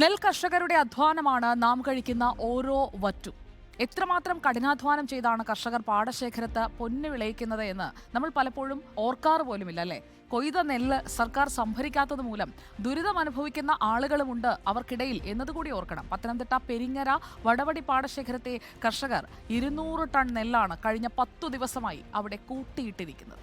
നെൽ കർഷകരുടെ അധ്വാനമാണ് നാം കഴിക്കുന്ന ഓരോ വറ്റും. എത്രമാത്രം കഠിനാധ്വാനം ചെയ്താണ് കർഷകർ പാടശേഖരത്ത് പൊന്നു വിളയിക്കുന്നത് എന്ന് നമ്മൾ പലപ്പോഴും ഓർക്കാറ് പോലുമില്ല അല്ലേ? കൊയ്ത നെല്ല് സർക്കാർ സംഭരിക്കാത്തത് മൂലം ദുരിതം അനുഭവിക്കുന്ന ആളുകളുമുണ്ട് അവർക്കിടയിൽ എന്നതുകൂടി ഓർക്കണം. പത്തനംതിട്ട പെരിങ്ങര വടവടി പാടശേഖരത്തെ കർഷകർ ഇരുന്നൂറ് ടൺ നെല്ലാണ് കഴിഞ്ഞ പത്തു ദിവസമായി അവിടെ കൂട്ടിയിട്ടിരിക്കുന്നത്.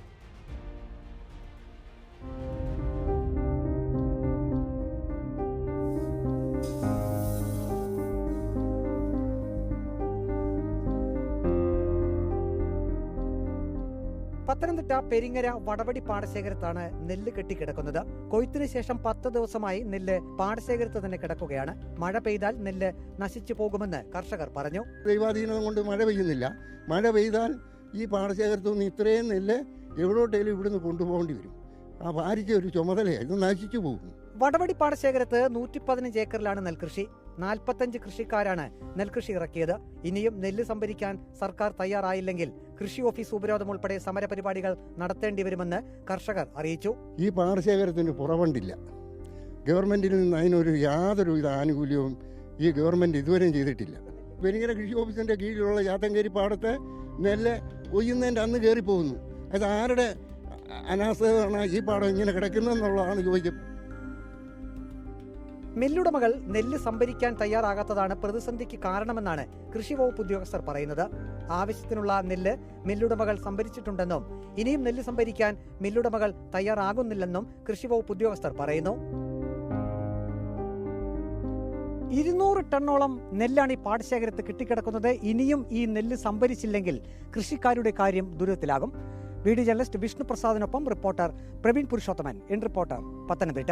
പത്തനംതിട്ട പെരിങ്ങര വടവടി പാടശേഖരത്താണ് നെല്ല് കെട്ടിക്കിടക്കുന്നത്. കൊയ്ത്തിനു ശേഷം പത്ത് ദിവസമായി നെല്ല് പാടശേഖരത്ത് തന്നെ കിടക്കുകയാണ്. മഴ പെയ്താൽ നെല്ല് നശിച്ചു പോകുമെന്ന് കർഷകർ പറഞ്ഞു. ദൈവാധീനം കൊണ്ട് മഴ പെയ്യുന്നില്ല. മഴ പെയ്താൽ ഈ പാടശേഖരത്തു നിന്ന് ഇത്രയും നെല്ല് എവിടോട്ടേലും ഇവിടുന്ന് കൊണ്ടുപോകേണ്ടി വരും. ആ ഭാരിച്ച ഒരു ചുമതലയാണ് ഇത് നശിച്ചു പോകും വടവടി പാടശേഖരത്ത് നൂറ്റി പതിനഞ്ച് ഏക്കറിലാണ് നെൽകൃഷി. നാൽപ്പത്തഞ്ച് കൃഷിക്കാരാണ് നെൽകൃഷി ഇറക്കിയത്. ഇനിയും നെല്ല് സംഭരിക്കാൻ സർക്കാർ തയ്യാറായില്ലെങ്കിൽ കൃഷി ഓഫീസ് ഉപരോധം ഉൾപ്പെടെ സമരപരിപാടികൾ നടത്തേണ്ടി വരുമെന്ന് കർഷകർ അറിയിച്ചു. ഈ പാടശേഖരത്തിന് പുറവണ്ടില്ല. ഗവൺമെന്റിൽ നിന്ന് അതിനൊരു യാതൊരു വിധ ആനുകൂല്യവും ഈ ഗവൺമെന്റ് ഇതുവരെയും ചെയ്തിട്ടില്ല. പെരിങ്ങര കൃഷി ഓഫീസിന്റെ കീഴിലുള്ള ചാത്തങ്കേരി പാടത്ത് നെല്ല് കൊയ്യുന്നതിന്റെ അന്ന് കയറിപ്പോകുന്നു. അത് ആരുടെ അനാസ്ഥ ഈ പാടം ഇങ്ങനെ കിടക്കുന്നതെന്നുള്ളതാണ് ചോദിക്കും മില്ലുടമകൾ നെല്ല് സംഭരിക്കാൻ തയ്യാറാകാത്തതാണ് പ്രതിസന്ധിക്ക് കാരണമെന്നാണ് കൃഷി വകുപ്പ് ഉദ്യോഗസ്ഥർ പറയുന്നത്. ആവശ്യത്തിനുള്ള നെല്ല് മില്ലുടമകൾ സംഭരിച്ചിട്ടുണ്ടെന്നും ഇനിയും നെല്ല് സംഭരിക്കാൻ മില്ലുടമകൾ തയ്യാറാകുന്നില്ലെന്നും കൃഷി വകുപ്പ് ഉദ്യോഗസ്ഥർ പറയുന്നു. ഇരുന്നൂറ് ടണ്ണോളം നെല്ലാണ് ഈ പാടശേഖരത്ത് കിട്ടിക്കിടക്കുന്നത്. ഇനിയും ഈ നെല്ല് സംഭരിച്ചില്ലെങ്കിൽ കൃഷിക്കാരുടെ കാര്യം ദുരിതത്തിലാകും. Video journalist Vishnu പ്രസാദിനൊപ്പം reporter Praveen Purushothaman in reporter Pathanamthitta.